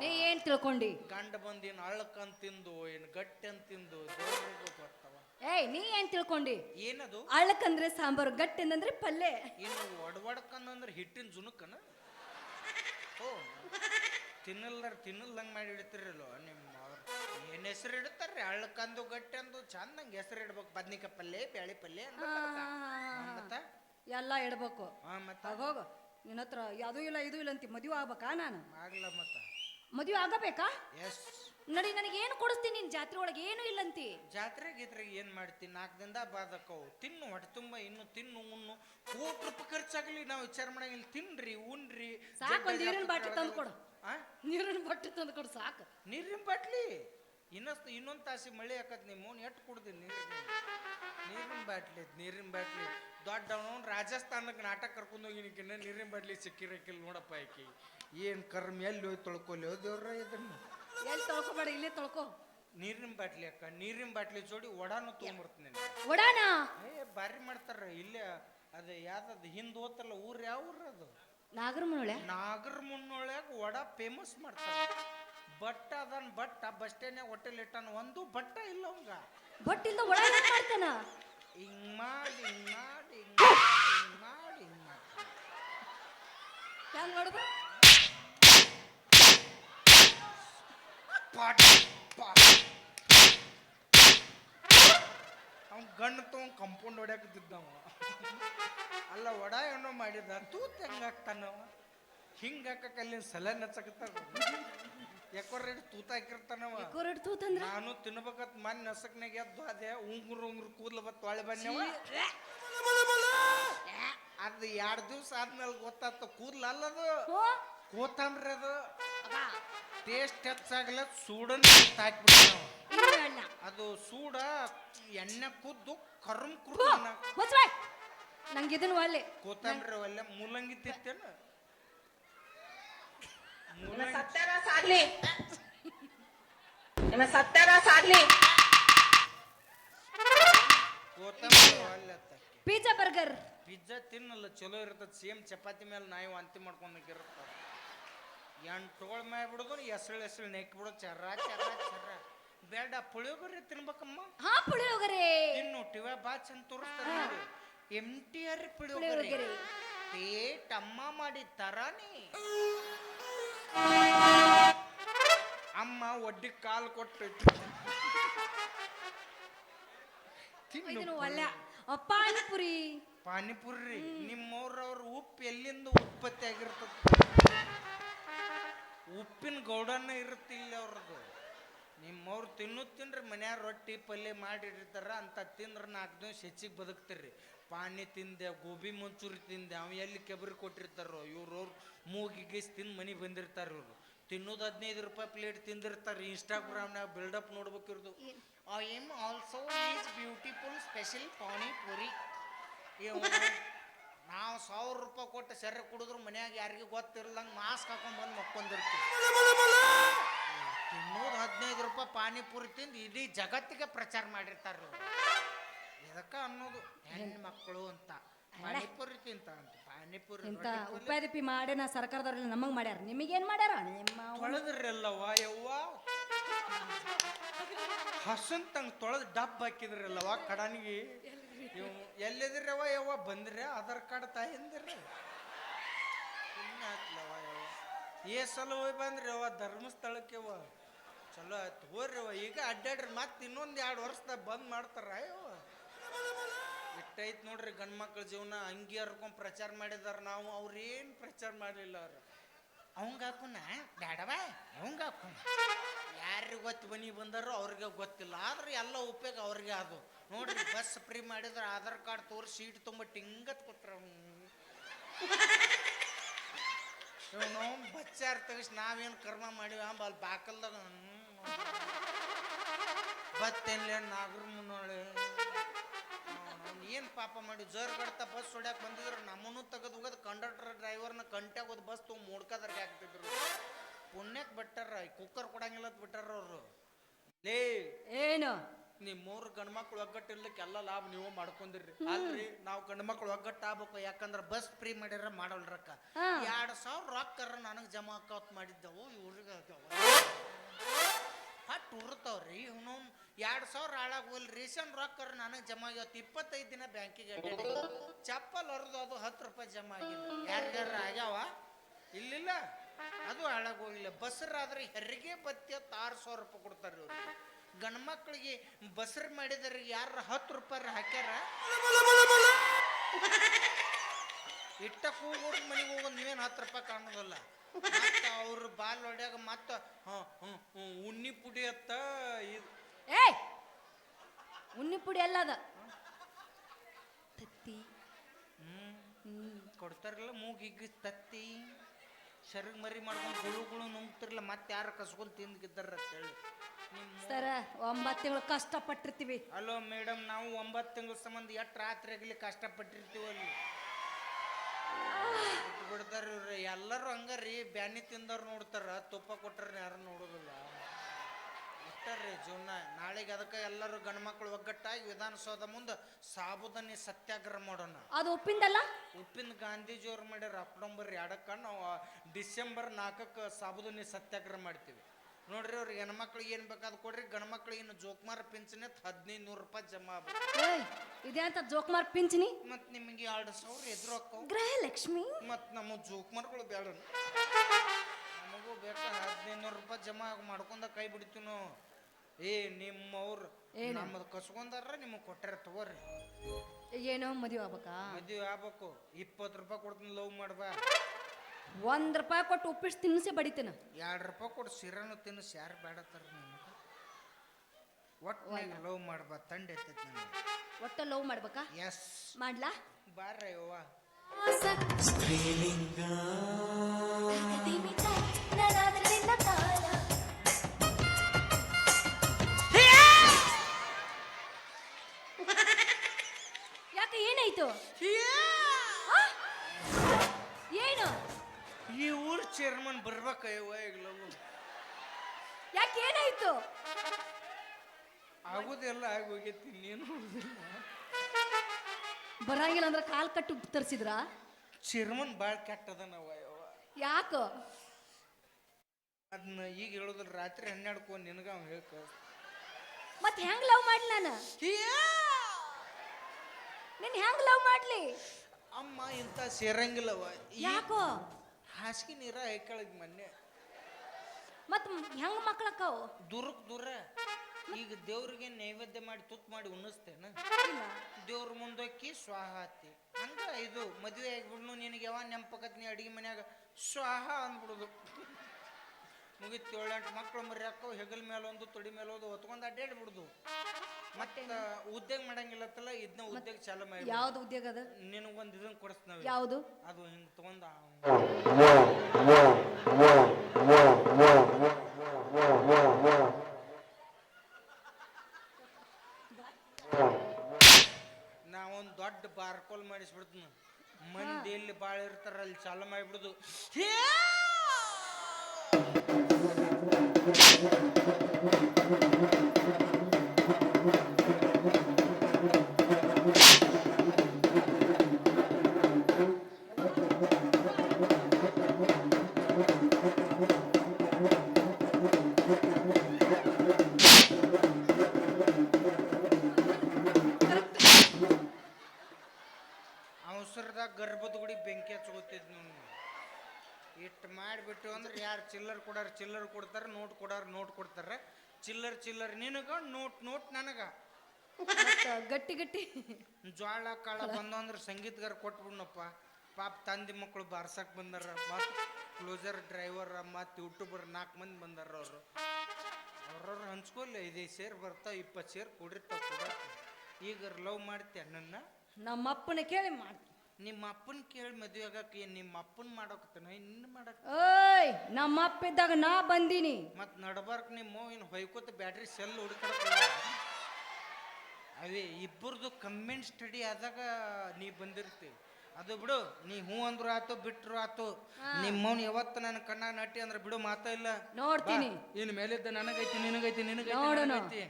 ನೀ ಏನ್ ತಿಳ್ಕೊಂಡಿ? ಗಂಡ ಬಂದು ಏನು ಅಳ್ಳಕ್ಕಂದ್ ತಿಂದು ಏನು ಗಟ್ಟಿ ಅಂತ ತಿಂದು ದೇವ್ರಿಗೂ ಗೊತ್ತವ. ಏಯ್ ನೀ ಏನ್ ತಿಳ್ಕೊಂಡಿ? ಏನದು? ಅಳ್ಳಕಂದ್ರೆ ಸಾಂಬಾರು ಗಟ್ಟಿ ಅಂದ್ರೆ ಪಲ್ಲೆ. ಏನು ಒಡವಡ್ಕಂದ್ ಅಂದ್ರೆ ಹಿಟ್ಟಿನ ಜುನುಕನ? ಓ ತಿನ್ನಲ್ದಾರ ತಿನ್ನಲ್ದಂಗೆ ಮಾಡಿ ಇಡ್ತಿರಲ್ಲೋ ನಿಮ್ಮ ಏನು ಹೆಸರು ಇಡ್ತಾರ್ರಿ? ಅಳ್ಳಕಂದು ಗಟ್ಟಿ ಅಂದು ಚಂದಂಗೆ ಹೆಸರು ಇಡ್ಬೇಕು. ಬದ್ನಿಕಾಯಿ ಪಲ್ಲೆ ಬ್ಯಾಳಿ ಪಲ್ಯ ಮತ್ತ? ಎಲ್ಲ ಇಡ್ಬೇಕು. ಹಾಂ ಮತ್ತ? ಹೋಗು. ನಿನ್ನ ಹತ್ರ ಯಾವುದೂ ಇಲ್ಲ ಇದು ಇಲ್ಲ ಅಂತಿ. ಮದುವೆ ಆಗ್ಬೇಕಾ ನಾನು? ಆಗಲ್ಲ ಮತ್ತ? ಮದುವೆ ಆಗಬೇಕಾ? ಎಸ್ ನಡಿ ನನಗೆ ಏನು ಕೊಡಿಸ್ತೀನಿ? ನಿನ್ ಜಾತ್ರೆ ಒಳಗೆ ಏನು ಇಲ್ಲಂತಿ. ಜಾತ್ರೆ ಗೀತ್ರೆಗೆ ಏನ್ ಮಾಡ್ತೀನಿ ನಾಲ್ಕು ದಿನದ ಬಾದಕ್ಕವು. ತಿನ್ನು ಹೊಟ್ಟೆ ತುಂಬ ಇನ್ನು ತಿನ್ನು ಉಣ್ಣು. ಕೋಟಿ ರೂಪಾಯಿ ಖರ್ಚಾಗ್ಲಿ ನಾವು ವಿಚಾರ ಮಾಡಂಗಿಲ್ಲ ತಿನ್ರಿ ಉಣ್ರಿ. ಸಾಕು ಒಂದ್ ನೀರಿನ ಬಾಟ್ಲಿ ತಂದು ಕೊಡು ಆ? ನೀರಿನ ಬಾಟ್ಲಿ ತಂದು ಕೊಡು ಸಾಕು. ನೀರಿನ ಬಾಟ್ಲಿ? ಇನ್ನಷ್ಟು ಇನ್ನೊಂದು ತಾಸಿ ಮಳೆ ಹಾಕತ್ ನಿಮ್ಮ ಎಟ್ ಕುಡ್ದಿನ ನೀರಿನ ನೀರಿನ ಬಾಟ್ಲಿ ನೀರಿನ ಬಾಟ್ಲಿ. ದೊಡ್ಡ ಅವನು ರಾಜಸ್ಥಾನಕ್ಕೆ ನಾಟಕ ಕರ್ಕೊಂಡು ಹೋಗಿನಿಕಿನ್ನ ನೀರಿನ ಬಾಟ್ಲಿ ಸಿಕ್ಕಿರಕ್ಕಿಲ್ಲ ನೋಡಪ್ಪ ಆಕಿ. ಏನು ಕರ್ಮ ಎಲ್ಲಿ ಹೋಗಿ ತೊಳ್ಕೊಲಿ? ದೇವ್ರ ಇದನ್ನು. ಎಲ್ಲಿ ತೊಳ್ಕೊಬೇಡ ಇಲ್ಲೇ ತೊಳ್ಕೊ. ನೀರಿನ ಬಾಟ್ಲಿ ಅಕ್ಕ ನೀರಿನ ಬಾಟ್ಲಿ ಜೋಡಿ ಒಡಾನು ತೊಗೊಂಬರ್ತೀನಿ ಒಡಾನ ಏ ಬಾರಿ ಮಾಡ್ತಾರ ಇಲ್ಲೇ ಅದು ಯಾವ್ದದು ಹಿಂದ್ ಹೋತಲ್ಲ ಊರ್ ಯಾವ ಊರ್ ಅದು? ನಾಗರ ಮುನ್ನೊಳೆ ನಾಗರ ಮುನ್ನೊಳ್ಯಾಗ ವಡ ಫೇಮಸ್ ಮಾಡ್ತಾರ. ಬಟ್ಟ ಅದನ್ ಬಟ್ಟ ಬಸ್ ಸ್ಟ್ಯಾಂಡ್ನಾಗ ಹೋಟೆಲ್ ಇಟ್ಟಾನ ಒಂದು ಬಟ್ಟ ಇಲ್ಲ ಅವಂಗ. ಬಟ್ ಇಲ್ಲ ಒಡ ಮಾಡ್ತಾನ? ಹಿಂಗ್ ಮಾಡಿ ಹಿಂಗ್ ಮಾಡಿ ಹಿಂಗ್ ಮಾಡಿ, ಹಿಂಗ್ ಮಾಡಿ. ಹೆಂಗ್ ಮಾಡಿ ಅವ್ನ್ ಗಣ್ಣು ತಗೊಂಡ್ ಕಂಪೌಂಡ್ ಹೊಡ್ಯಾಕತ್ತಿದ್ದವ ಅಲ್ಲ ಒಡ ಏನೋ ಮಾಡಿದ ತೂತ್ ಹೆಂಗ್ ಹಿಂಗ ಹಿಂಗ್ ಹಾಕಕ್ ಅಲ್ಲಿ ಸಲ ನಚ್ಚಕತ್ತಾರ ಯಾಕೋರ್ ರೇಟ್ ತೂತ ಹಾಕಿರ್ತಾನವ ಕೊರಡ್ತು ತಂದ್ರ ನಾನು ತಿನ್ಬೇಕತ್ ಮನ್ ನಸಕ್ನಾಗ ಎದ್ದು ಅದೇ ಉಂಗುರು ಉಂಗುರು ಕೂದ್ಲು ಬತ್ ತೊಳೆ ಬನ್ನಿ ಅದು ಎರಡು ದಿವ್ಸ ಆದ್ಮೇಲೆ ಗೊತ್ತಾತ ಕೂದ್ಲ ಅಲ್ಲದು ಕೋತಂಬ್ರಿ ಅದು. ಟೇಸ್ಟ್ ಹೆಚ್ಚಾಗಲ್ಲ ಸೂಡನ್ ಹಾಕ್ಬಿಡ್ತಾವ ತಿನ್ನುವೆ ಅಲ್ಲ ಅದು ಸೂಡ ಎಣ್ಣೆ ಕುದ್ದು ಕರ್ಮ್ ಕುರ್ನ ಮುಚ್ಚ್ಬಾಯ್. ನಂಗೆ ಇದನ್ನು ಒಲ್ಲೆ. ಕೋತಂಬ್ರಿ ಒಲ್ಲೆ ಮೂಲಂಗಿ ತಿತ್ತೇನ ಸತ್ಯಾನಾಶ ಆಗ್ಲಿ. ನಿಮ್ಮ ಸತ್ಯಾನಾಶ ಆಗ್ಲಿ. ಕೊತ್ತಂಬರಿ ಒಲ್ಲೆ ಪಿಜ್ಜಾ ಬರ್ಗರ್ ಪಿಜ್ಜಾ ತಿನ್ನಲ್ಲ ಚಲೋ ಇರ್ತದ. ಸೇಮ್ ಚಪಾತಿ ಮೇಲೆ ನಾಯಿ ವಾಂತಿ ಮಾಡ್ಕೊಂಡಾಗಿರುತ್ತ ಎಂಟೋಳ ಮೇ ಬಿಡೋದು ಎಸಳು ಎಸಳು ನೆಕ್ ಬಿಡೋದು ಚರ್ರ ಚರ್ರ ಚರ್ರ. ಬೇಡ ಪುಳಿಯೋಗರೆ ತಿನ್ಬೇಕಮ್ಮ. ಹಾ ಪುಳಿಯೋಗರೆ. ಇನ್ನು ಟಿವ ಬಾ ಚಂದ ತೋರಿಸ್ತಾರೆ ನೋಡಿ. M T R puliyogare. ತೇಟ್ ಅಮ್ಮ ಮಾಡಿ ತರಾನಿ. ಅಮ್ಮ ಒಡ್ಡಿ ಕಾಲು ಕೊಟ್ಟು ತಿನ್ನು ಇದನ್ನು ಒಲ್ಲೆ ಪಾನಿಪುರಿ. ಪಾನಿಪುರಿ. ನಿಮ್ಮವ್ರವ್ರ ಉಪ್ಪು ಎಲ್ಲಿಂದ ಉತ್ಪತ್ತಿ ಆಗಿರ್ತದ? ಉಪ್ಪಿನ ಗೌಡನ್ನ ಇರುತ್ತಿಲ್ಲ ಅವ್ರದ್ದು. ನಿಮ್ಮವ್ರು ತಿನ್ನು ತಿನ್ರಿ ಮನ್ಯಾಗ ರೊಟ್ಟಿ ಪಲ್ಯ ಮಾಡಿರ್ತಾರ ಅಂತ ತಿಂದ್ರೆ ನಾಲ್ಕು ದಿವಸ ಹೆಚ್ಚಿಗೆ ಬದುಕ್ತಿರ್ರಿ. ಪಾನಿ ತಿಂದೆ ಗೋಬಿ ಮಂಚೂರಿ ತಿಂದೆ ಅವ ಎಲ್ಲಿ ಕೆಬರಿ ಕೊಟ್ಟಿರ್ತಾರೋ ಇವ್ರವ್ರು ಮೂಗಿಗೀಸ್ ತಿಂದು ಮನೆಗೆ ಬಂದಿರ್ತಾರ ಇವರು. ತಿನ್ನೋದು ಹದಿನೈದು ರೂಪಾಯಿ ಪ್ಲೇಟ್ ತಿಂದಿರ್ತಾರೆ ಇನ್ಸ್ಟಾಗ್ರಾಮ್ನಾಗ build up ನೋಡ್ಬೇಕಿರ್ದು I'm also is beautiful special panipuri ನಾವು ಸಾವಿರ ರೂಪಾಯಿ ಕೊಟ್ಟು ಸೆರೆ ಕುಡಿದ್ರು ಮನ್ಯಾಗ ಯಾರಿಗೂ ಗೊತ್ತಿರ್ಲಂಗೆ ಮಾಸ್ಕ್ ಹಾಕೊಂಡ್ ಬಂದು ಮಕ್ಕೊಂಡಿರ್ತೀವಿ ತಿನ್ನೋದು ಹದಿನೈದು ರೂಪಾಯಿ ಪಾನಿಪುರಿ ತಿಂದು ಇಡೀ ಜಗತ್ತಿಗೆ ಪ್ರಚಾರ ಮಾಡಿರ್ತಾರ ಇದಕ್ಕೆ ಅನ್ನೋದು ಹೆಣ್ಣು ಮಕ್ಕಳು ಅಂತ. ಪಾನಿಪುರಿ ತಿಂತ ಅಂತ. ಪಾನಿಪುರಿ ಇಂಥ ಮಾಡಿ ಮಾಡ್ಯಾನ ಸರ್ಕಾರದವ್ರಲ್ಲಿ ನಮಗೆ ಮಾಡ್ಯಾರ. ನಿಮಗೇನ್ ಮಾಡ್ಯಾರ? ನಿಮ್ಮ ತೊಳೆದ್ರಲ್ಲವ್ವ ಯವ್ವ. ಹಸನ್ ತಂಗ್ ತೊಳೆದು ಡಬ್ ಹಾಕಿದ್ರಲ್ಲವ್ವ ಕಡನಿಗೆ. ಇವ್ ಎಲ್ಲಿದ್ರವ ಯವ್ವ? ಬಂದ್ರೆ ಆಧಾರ್ ಕಾರ್ಡ್ ತಾಯಿಂದಿರ ಇನ್ನಾತ್ಲವ ಯವ್ವ? ಏ ಸಲ ಬಂದ್ರಿ ಯವ್ವ ಧರ್ಮಸ್ಥಳಕ್ಕೆ ಯವ್ವ ಚಲೋ ಆಯ್ತು. ಹೋರ್ರಿ ಯವ್ವ. ಈಗ ಅಡ್ಡಾಡ್ರಿ, ಮತ್ತೆ ಇನ್ನೊಂದು ಎರಡು ವರ್ಷದಾಗ ಬಂದ್ ಮಾಡ್ತಾರ ಯವ್ವ. ಇಟ್ಟೈತ್ ನೋಡ್ರಿ ಗಂಡ್ ಮಕ್ಳ ಜೀವನ. ಅಂಗಿ ಹರ್ಕೊಂಡು ಪ್ರಚಾರ ಮಾಡಿದಾರ ನಾವು. ಅವ್ರೇನ್ ಪ್ರಚಾರ ಮಾಡಲಿಲ್ಲ ಅವ್ರು. ಅವಂಗ ಯಾರಿಗೆ ಮನೆ ಬಂದರು ಅವ್ರಿಗೆ ಗೊತ್ತಿಲ್ಲ. ಆದ್ರೆ ಎಲ್ಲ ಉಪಯೋಗ ಅವ್ರಿಗೆ ಅದು. ನೋಡ್ರಿ ಬಸ್ ಫ್ರೀ ಮಾಡಿದ್ರೆ ಆಧಾರ್ ಕಾರ್ಡ್ ತೋರಿಸಿ ಸೀಟ್ ತುಂಬ ಟಿಂಗತ್ ಕೊಟ್ರ ಇವನು ಬಚ್ಚಾರ ತೆಗಿಸಿ ನಾವೇನು ಕರ್ಮ ಮಾಡಿವಿ ಅಲ್ಲಿ ಬಾಕಲ್ದಾಗ ಬತ್ತೇನ್ಲೆ ನಾಗರ ಮುನ್ನೋಳೆ. ಏನು ಪಾಪ ಮಾಡಿ ಜರ್ ಗಡ್ತ ಬಸ್ ಹೊಡ್ಯಾಕ ಬಂದಿದ್ರು ನಮ್ಮನ್ನು ತೆಗೆದು ಹೋಗೋದು ಕಂಡಕ್ಟರ್ ಡ್ರೈವರ್ನ ಕಂಟ್ಯಾಗ ಬಸ್ ತೊಗೊಂಡು ಮುಡ್ಕದ್ರಿಗೆ ಹಾಕ್ತಿದ್ರು. ಪುಣ್ಯಕ್ಕೆ ಬಿಟ್ಟಾರ ಕುಕ್ಕರ್ ಕೊಡಂಗಿಲ್ಲ ಅಂತ ಬಿಟ್ಟಾರ ಅವರು. ಲೇ ಏನು? ನಿಮ್ಮ ಮೂರು ಗಂಡ್ಮಕ್ಳು ಒಗ್ಗಟ್ಟಿರ್ಲಿಕ್ಕೆ ಎಲ್ಲ ಲಾಭ ನೀವು ಮಾಡ್ಕೊಂಡಿರ್ರಿ ಅಲ್ರಿ ನಾವು ಗಂಡ್ಮಕ್ಳು ಒಗ್ಗಟ್ಟ ಆಗ್ಬೇಕು ಯಾಕಂದ್ರೆ ಬಸ್ ಫ್ರೀ ಮಾಡ್ಯಾರ ಮಾಡಲ್ ರೊಕ್ಕ. ಹಾ. ಎರಡು ಸಾವಿರ ರೊಕ್ಕರ ನನಗೆ ಜಮಾ ಅಕೌಂಟ್ ಮಾಡಿದ್ದವು ಇವ್ರಿಗೆ ಹಟ್ ಉರ್ತಾವ್ರಿ ಇವನು ಎರಡು ಸಾವಿರ ಹಾಳಾಗ ರೀಸನ್ ರೊಕ್ಕರ ನನಗೆ ಜಮಾ ಆಗ್ಯಾವತ್ತು ಇಪ್ಪತ್ತೈದು ದಿನ ಬ್ಯಾಂಕಿಗೆ ಅಡ್ಡಾಡಿ. ಚಪ್ಪಲ್ ಹರಿದು ಅದು ಹತ್ತು ರೂಪಾಯಿ ಜಮಾ ಆಗಿಲ್ಲ. ಯಾರ್ಯಾರು ಆಗ್ಯಾವ? ಇಲ್ಲಿಲ್ಲ. ಅದು ಹಾಳಾಗೋಗಿಲ್ಲ ಬಸ್ರಾದ್ರೆ ಹೆರಿಗೆ ಬತ್ತಿ ಹತ್ತು ಆರು ಸಾವಿರ ರೂಪಾಯಿ ಕೊಡ್ತಾರೆ ಇವರು. ಗಂಡು ಮಕ್ಳಿಗೆ ಬಸ್ರು ಮಾಡಿದ್ರೆ ಯಾರ ಹತ್ತು ರೂಪಾಯಿ ಹಾಕ್ಯಾರ? ಇಟ್ಟ ಕೂಗೋಡ್ ಮನೆಗೆ ಹೋಗೋ ನೀವೇನು ಹತ್ತು ರೂಪಾಯಿ ಕಾಣೋದಲ್ಲ. ಮತ್ತೆ ಅವ್ರ ಬಾಲ್ ಹೊಡ್ಯಾಗ ಮತ್ತೆ ಉಣ್ಣಿ ಪುಡಿ ಅತ್ತ ಇದು. ಏಯ್! ಉನ್ನಿ ಪುಡಿ ಎಲ್ಲ ಅದ. ತತ್ತಿ. ಹ್ಞೂ ಹ್ಮ್ ಕೊಡ್ತಾರಲ್ಲ ಮೂಗಿಗೆ ತತ್ತಿ. ಶರ್ಗ್ ಮರಿ ಮಾಡ್ಕೊಂಡು ಗುಳು ಗುಳು ನುಂಗ್ತಿರ್ಲ ಮತ್ತೆ ಯಾರು ಕಸ್ಕೊಂಡು ತಿಂದಿದ್ದಾರ ಅಂತೇಳಿ ನಿಮ್ಮ ಸರ ಒಂಬತ್ತು ತಿಂಗಳು ಕಷ್ಟಪಟ್ಟಿರ್ತೀವಿ. ಅಲೋ ಮೇಡಮ್ ನಾವು ಒಂಬತ್ತು ತಿಂಗಳ ಸಂಬಂಧ ಎಷ್ಟು ರಾತ್ರಿ ಆಗಲಿ ಕಷ್ಟಪಟ್ಟಿರ್ತೀವಲ್ಲಿ ಬಿಡ್ತಾರ ಇವ್ರಿ. ಎಲ್ಲರೂ ಹಂಗಾರಿ ಬ್ಯಾನಿ ತಿಂದವ್ರು ನೋಡ್ತಾರ ತುಪ್ಪ ಕೊಟ್ಟರೆ ಯಾರು ನೋಡೋದಿಲ್ಲ. ಇಷ್ಟಾರ್ರಿ ಜೀವನ. ನಾಳೆಗೆ ಅದಕ್ಕೆ ಎಲ್ಲರೂ ಗಂಡ್ಮಕ್ಳು ಒಗ್ಗಟ್ಟಾಗಿ ವಿಧಾನಸೌಧ ಮುಂದೆ ಸಾಬುದಾನಿ ಸತ್ಯಾಗ್ರಹ ಮಾಡೋಣ. ಅದು ಉಪ್ಪಿಂದಲ್ಲ? ಉಪ್ಪಿನ ಗಾಂಧೀಜಿಯವ್ರು ಮಾಡ್ಯಾರ ಅಕ್ಟೋಬರ್ ಎರಡಕ್ಕ ನಾವು ಡಿಸೆಂಬರ್ ನಾಲ್ಕಕ್ಕೆ ಸಾಬುದಾನಿ ಸತ್ಯಾಗ್ರಹ ಮಾಡ್ತೀವಿ. ನೋಡ್ರಿ ಅವ್ರಿಗೆ ಹೆಣ್ಮಕ್ಳಿಗೆ ಏನು ಬೇಕಾದ್ ಕೊಡ್ರಿ ಗಂಡ್ಮಕ್ಳಿಗೆ ಇನ್ನು ಜೋಕ್ಮಾರ್ ಪಿಂಚಣಿ ಹದಿನೈದು ನೂರು ರೂಪಾಯಿ ಜಮಾ ಆಗ್ಬೇಕು. ಏಯ್ ಇದೇ ಅಂತ ಜೋಕ್ಮಾರ್ ಪಿಂಚಣಿ? ಮತ್ತು ನಿಮಗೆ ಎರಡು ಸಾವಿರ ಎದುರು ಗ್ರಹ ಲಕ್ಷ್ಮಿ ಮತ್ತು ನಮ್ಮ ಜೋಕ್ಮಾರ್ಗಳು ಬೇಡ ನಮಗೂ ಬೇಕಾ ಹದಿನೈದು ನೂರು ರೂಪಾಯಿ ಜಮಾ ಮಾಡ್ಕೊಂಡ ಕೈ ಬಿಡ್ತೀನೋ. ನಾವು ಏ ನಿಮ್ಮವ್ರು ಏನು? ನಮ್ಮದು ಕಸ್ಕೊಂಡಾರ ನಿಮಗೆ ಕೊಟ್ಟಾರ ತಗೋರಿ. ಏನೋ ಮದುವೆ ಆಗ್ಬೇಕಾ? ಮದುವೆ ಆಗ್ಬೇಕು. ಇಪ್ಪತ್ತು ರೂಪಾಯಿ ಕೊಡ್ತೀನಿ ಲವ್ ಮಾಡ್ಬಾ ಒಂದ್ ರೂಪಾಯಿ ಕೊಟ್ಟು ಉಪ್ಪಿಟ್ಟು ತಿನ್ನಿಸಿ ಬಡಿತೇನ. ಎರಡು ರೂಪಾಯಿ ಕೊಟ್ಟು ಸಿರನು ತಿನ್ನಿಸಿ ಯಾರು ಬೇಡತ್ತಾರ ನಿಮಗೆ? ಒಟ್ಟು ಲವ್ ಮಾಡ್ಬಾ ತಂಡ ಎತ್ತೈತಿ ನನಗೆ. ಒಟ್ಟ ಲವ್ ಮಾಡ್ಬೇಕಾ? ಎಸ್ ಮಾಡ್ಲಾ? ಬಾರ್ರ ಯವ್ವ ಸ್ತ್ರೀಲಿಂಗ. ಊರ್ ಚೇರ್ಮನ್ ಈಗ ಆಗುದಿಲ್ಲ ಯಾಕೆ ಏನಾಯ್ತು? ಆಗುದೆಲ್ಲ ಆಗೋಗೈತಿ ನೀನು ಬರಂಗಿಲ್ಲ ಅಂದ್ರೆ ಕಾಲ್ ಕಟ್ಟು ತರಿಸಿದ್ರ? ಚೇರ್ಮನ್ ಭಾಳ ಕೆಟ್ಟದ ನಾವು ಯವ್ವ. ಯಾಕೋ? ಅದನ್ನ ಈಗ ಹೇಳೋದ್ರ ರಾತ್ರಿ ಹನ್ನೆರಡ್ಕೊ ನಿನಗ ಅವ್ನು ಹೇಳ್ಕ. ಮತ್ ಹೆಂಗ್ ಲವ್ ಮಾಡ್ಲಿ ನಾನು? ನಿನ್ ಹೆಂಗ್ ಲವ್ ಮಾಡ್ಲಿ? ಅಮ್ಮ ಇಂಥ ಸೇರಂಗಿಲ್ಲವ ಯಾಕೋ? ಹಾಸಿಗೆ ನೀರ ಹಾಕಳಗ್ ಮೊನ್ನೆ. ಮತ್ ಹೆಂಗ್ ಮಕ್ಳಕ್ಕವು ದೂರಕ್ ದೂರ. ಈಗ ದೇವ್ರಿಗೆ ನೈವೇದ್ಯ ಮಾಡಿ ತುತ್ತು ಮಾಡಿ ಉಣಿಸ್ತೇನ ದೇವ್ರ ಮುಂದಕ್ಕಿ ಸ್ವಾಹ ಆತಿ. ಹಂಗ ಇದು ಮದುವೆ ಆಗ್ಬಿಡ್ನು ನಿನಗೆ ಯಾವ ನೆಂಪಕತ್ ನೀ ಅಡಿಗೆ ಮನ್ಯಾಗ? ಸ್ವಾಹ ಅಂದ್ಬಿಡುದು. ಮುಗಿತು ಏಳೆಂಟು ಮಕ್ಳು ಮರಿ ಹಾಕವು ಹೆಗಲ್ ಮೇಲೊಂದು ಒಂದು ತೊಡಿ ಮೇಲೊಂದು ಒಂದು ಹೊತ್ಕೊಂಡು ಅಡ್ಡಾಡ್ಬಿಡುದು ಮತ್ತೆ ಉದ್ಯೋಗ ಮಾಡಂಗಿಲ್ಲತ್ತಲ್ಲ ಇದನ್ನ ಉದ್ಯೋಗ ಚಾಲು ಮಾಡಿ ಯಾವ್ದು ಉದ್ಯೋಗ ಅದ? ನಿನಗೊಂದು ಇದನ್ನ ಕೊಡಿಸ್ತಾವೆ ಯಾವ್ದು? ಅದು ಹಿಂಗೆ ತಗೊಂಡ ನಾವೊಂದು ದೊಡ್ಡ ಬಾರ್ಕೋಲ್ ಮಾಡಿಸ್ಬಿಡ್ತೀನಿ. ಮಂದಿ ಎಲ್ಲಿ ಭಾಳ ಇರ್ತಾರ ಅಲ್ಲಿ ಚಾಲು ಮಾಡಿಬಿಡುದು. ಚಿಲ್ಲರ್ ಕೊಡ್ತಾರೆ ನೋಟ್ ಕೊಡೋರು ನೋಟ್ ಕೊಡ್ತಾರೆ. ಚಿಲ್ಲರ್ ಚಿಲ್ಲರ್ ನಿನಗ ನೋಟ್ ನೋಟ್ ನನಗ. ಗಟ್ಟಿ ಗಟ್ಟಿ. ಜ್ವಾಳ ಕಾಳ ಬಂದು ಅಂದ್ರೆ ಸಂಗೀತಗಾರ ಕೊಟ್ಬಿಡ್ನಪ್ಪ. ಪಾಪ ತಂದೆ ಮಕ್ಕಳು ಬಾರ್ಸಕ್ ಬಂದಾರ. ಮತ್ತು ಕ್ಲೋಸರ್ ಡ್ರೈವರ್ ಮತ್ತು ಯೂಟ್ಯೂಬರ್ ನಾಲ್ಕು ಮಂದಿ ಬಂದಾರ ಅವರು. ಅವ್ರವ್ರು ಹಂಚ್ಕೊಲ್ಲ ಐದೈದು ಸೇರ್ ಬರ್ತಾವ ಇಪ್ಪತ್ತು ಸೇರ್ ಕೊಡಿರ್ತಾವ ಕೊಡ ಈಗ ಲವ್ ಮಾಡ್ತೀಯ ನನ್ನ? ನಮ್ಮ ಅಪ್ಪನ ಕೇಳಿ ಮಾಡ್ತೀನಿ. ನಿಮ್ಮ ಅಪ್ಪನ ಕೇಳಿ ಮದುವೆ ಆಗಕ್ಕೆ ಏನ್ ನಿಮ್ಮ ಅಪ್ಪನ ಮಾಡೋಕತ್ತನ ಇನ್ನು ಮಾಡಕ್ ಓಯ್ ನಮ್ಮ ಅಪ್ಪ ಇದ್ದಾಗ ನಾ ಬಂದಿನಿ. ಮತ್ ನಡಬಾರ್ಕ್ ನಿಮ್ಮ ಇನ್ ಹೊಯ್ಕೋತ ಬ್ಯಾಟ್ರಿ ಸೆಲ್ ಹುಡುಕ ಅವೇ ಇಬ್ಬರದು ಕಮ್ಮಿನ್ ಸ್ಟಡಿ ಆದಾಗ ನೀ ಬಂದಿರ್ತಿ. ಅದು ಬಿಡು ನೀ ಹೂ ಅಂದ್ರು ಆತು ಬಿಟ್ರು ಆತು. ನಿಮ್ಮ ಯಾವತ್ತು ನನ್ನ ಕಣ್ಣ ನಟಿ ಅಂದ್ರೆ ಬಿಡು ಮಾತಾ ಇಲ್ಲ. ನೋಡ್ತೀನಿ. ಇನ್ ಮೇಲಿದ್ದ ನನಗೈತಿ ನಿನಗೈತಿ ನಿನಗೈತಿ ನೋಡೋಣ. ನನಗೈತಿ.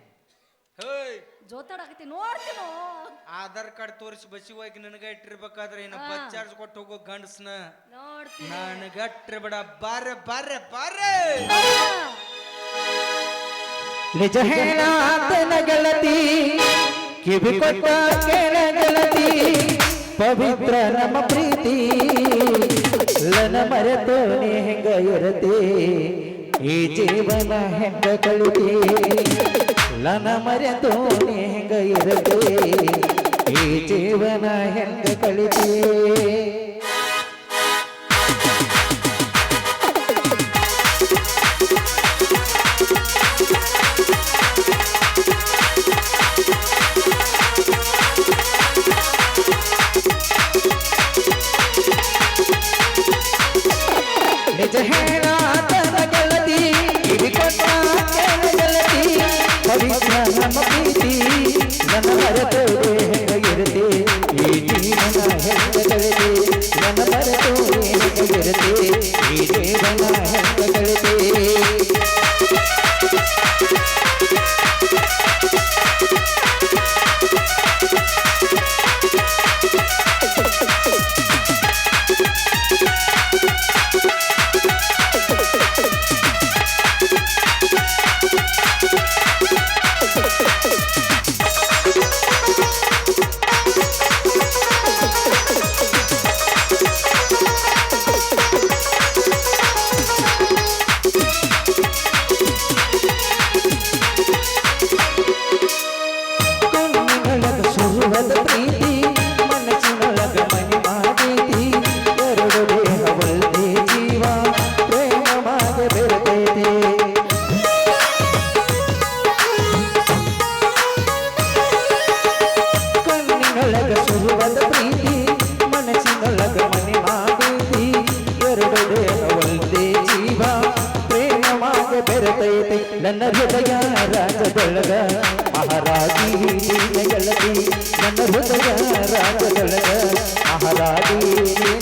ಹೇಯ್. ಜೋತಾಡಕತ್ತಿ ನೋಡ್ತೀನೋ? ಆಧಾರ್ ಕಾರ್ಡ್ ತೋರಿಸಿ ಬಸ್ಸಿಗೆ ಹೋಗಿ ನನಗ ಇಟ್ಟಿರ್ಬೇಕಾದ್ರೆ ಇನ್ನು ಬಸ್ ಚಾರ್ಜ್ ಕೊಟ್ಟು ಹೋಗೋ ಗಂಡಸ್ನ. ನೋಡ್ತೀನಿ. ನನಗಟ್ರೆ ಬಿಡ ಬಾರೆ ಬಾರೆ ಬಾರೆ. ನಿಜ ಹೇಳಾತನ ಗೆಳತಿ ಕಿವಿ ಕೊಟ್ಟ ಕೇಳ ಗೆಳತಿ ಪವಿತ್ರ ನಮ್ಮ ಪ್ರೀತಿ. ಲನ ಮರೆತು ನೀ ಹೆಂಗ ಇರತಿ? ಈ ಜೀವನ ಹೆಂಗ ಕಳಿತಿ? ಲನ ಮರೆತು ನೀ ಹೆಂಗ ಇರತಿ? ಈ ಜೀವನ ಹೆಂಗ ಕಳಿತಿ? ದೇವತೆ ನನ್ನ ಹೃದಯ ರಾಜದೊಳಗ ಮಹಾರಾಜಿ ಗೆಳತಿ ನನ್ನ ಹೃದಯ ರಾಜದೊಳಗ ಮಹಾರಾಜಿ.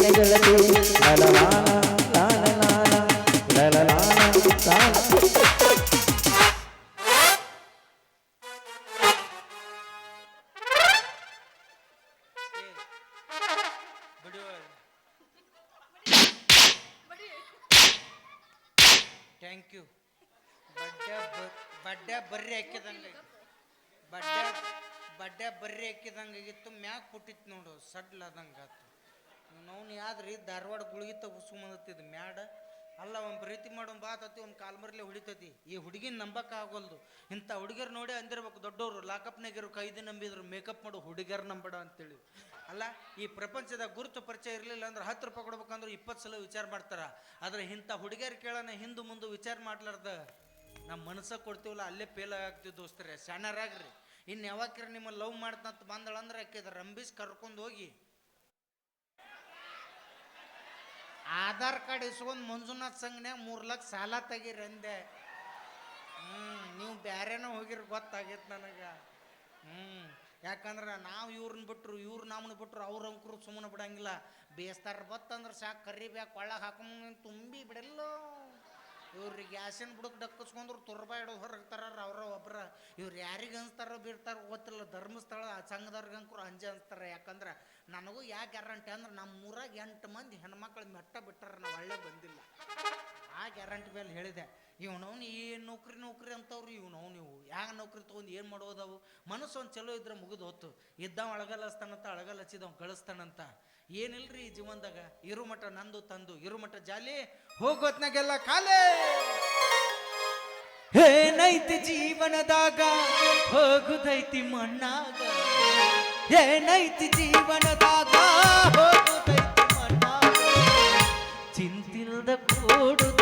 ಮ್ಯಾಗ ಪುಟ್ಟಿತ್ತು ನೋಡು, ಸಡ್ಲ ಆದಂಗೆ ಆತು. ನಾವು ಯಾವ್ದ್ರಿ ಧಾರವಾಡ ಗುಳಿಗೆ ತಗೋಸ್ಕೊಂಬಂದತ್ತಿದ್ದು ಮ್ಯಾಡ. ಅಲ್ಲ ಒಂದು ಪ್ರೀತಿ ಮಾಡೋನ್ ಬಾತತಿ ಒಂದು ಕಾಲ್ಮರ್ಲೆ ಹೊಡಿತೈತಿ. ಈ ಹುಡುಗಿನ ನಂಬಕ್ ಆಗೋಲ್ದು. ಇಂಥ ಹುಡುಗಿಯರು ನೋಡಿ ಅಂದಿರ್ಬೇಕು ದೊಡ್ಡವರು, ಲಾಕಪ್ನಾಗಿರು ಕೈದಿ ನಂಬಿದ್ರು, ಮೇಕಪ್ ಮಾಡು ಹುಡುಗಿಯರ್ ನಂಬಡ ಅಂತೇಳಿ. ಅಲ್ಲ, ಈ ಪ್ರಪಂಚದ ಗುರುತು ಪರಿಚಯ ಇರಲಿಲ್ಲ ಅಂದ್ರೆ ಹತ್ತು ರೂಪಾಯಿ ಕೊಡ್ಬೇಕಂದ್ರೆ ಇಪ್ಪತ್ತು ಸಲ ವಿಚಾರ ಮಾಡ್ತಾರ. ಆದ್ರೆ ಇಂಥ ಹುಡುಗಿಯರು ಕೇಳೋಣ ಹಿಂದೆ ಮುಂದೆ ವಿಚಾರ ಮಾಡ್ಲಾರ್ದ ನಮ್ಮ ಮನಸ್ಸಾಗ ಕೊಡ್ತೀವಲ್ಲ, ಅಲ್ಲೇ ಫೇಲ್ ಆಗ್ತೀವಿ ದೋಸ್ತರೇ ಸಣ್ಣರಾಗ್ರಿ ಇನ್ನು ಯಾವಾಗ್ರೆ ನಿಮ್ಮ ಲವ್ ಮಾಡ್ತಂತ ಬಂದಳಂದ್ರೆ ಆಕೆ ರಂಬಿಸ್ ಕರ್ಕೊಂಡು ಹೋಗಿ. ಆಧಾರ್ ಕಾರ್ಡ್ ಇಸ್ಕೊಂಡು ಮಂಜುನಾಥ್ ಸಂಘನ್ಯಾಗ ಮೂರು ಲಕ್ಷ ಸಾಲ ತೆಗೀರಿ ಅಂದೆ. ಹ್ಮ್, ನೀವು ಬೇರೆನೋ ಹೋಗಿರಿ ಗೊತ್ತಾಗೈತೆ ನನಗೆ. ಹ್ಮ್, ಯಾಕಂದ್ರೆ ನಾವು ಇವ್ರನ್ನ ಬಿಟ್ರು, ಇವ್ರು ನಮ್ಮನ್ನ ಬಿಟ್ರು, ಅವ್ರ ಅಂಕರು ಸುಮ್ಮನೆ ಬಿಡಂಗಿಲ್ಲ. ಬೇಸ್ತಾರ ಬತ್ತಂದ್ರೆ ಸಾಕು ಕರಿಬೇಕು ಒಳಗೆ ಹಾಕೊಂಡು ತುಂಬಿ ಬಿಡಲ್ಲೋ ಇವ್ರಿಗೆ ಗ್ಯಾಸಿನ ಬುಡಕ್ಕೆ ಡಕ್ಕಿಸ್ಕೊಂಡ್ರು ತುರ್ಬಾ ಇಡೋದು ಹೊರಗೆ ತರಾರ ಅವ್ರ ಒಬ್ಬರ ಇವ್ರು ಯಾರಿಗೆ ಅನ್ಸ್ತಾರೋ ಬಿಡ್ತಾರೋ ಗೊತ್ತಿಲ್ಲ, ಧರ್ಮಸ್ಥಳ ಸಂಘದವ್ರಿಗೆ ಅಂಕರು ಅಂಜೆ ಅನ್ಸ್ತಾರೆ. ಯಾಕಂದ್ರೆ ನನಗೂ ಯಾಕೆ ಗ್ಯಾರಂಟಿ ಅಂದ್ರೆ ನಮ್ಮ ಎಂಟು ಮಂದಿ ಹೆಣ್ಮಕ್ಳು ಮೆಟ್ಟ ಬಿಟ್ಟಾರ, ನಾವು ಒಳ್ಳೆ ಬಂದಿಲ್ಲ. ಆ ಗ್ಯಾರಂಟಿ ಮೇಲೆ ಹೇಳಿದೆ. ಇವನವ್ನು ಏನು ನೌಕರಿ ನೌಕರಿ ಅಂತವ್ರು, ಇವನವ್ ನೀವು. ಯಾವ ನೌಕರಿ ತೊಗೊಂಡು ಏನು ಮಾಡೋದವು ಮನಸ್ಸು ಒಂದು ಚಲೋ ಇದ್ರೆ ಮುಗಿದು ಹೊತ್ತು ಇದ್ದವ ಅಳಗಲ್ಲಸ್ತಾನಂತ ಅಳಗಲ್ಲ ಹಚ್ಚಿದವ್ ಕಳಿಸ್ತಾನಂತ ಏನಿಲ್ರಿ ಈ ಜೀವನದಾಗ? ಇರುಮಠ ನಂದು ತಂದು, ಇರುಮಠ ಜಾಲಿ ಹೋಗೋತ್ನಾಗೆಲ್ಲ ಖಾಲಿ. ಏನೈತಿ ಜೀವನದಾಗ? ಹೋಗುದೈತಿ ಮಣ್ಣಾಗ. ಏನೈತಿ ಜೀವನದಾಗ? ಹೋಗುದೈತಿ ಮಣ್ಣಾಗ. ಚಿಂತಿಲ್ದ ಕೂಡುದ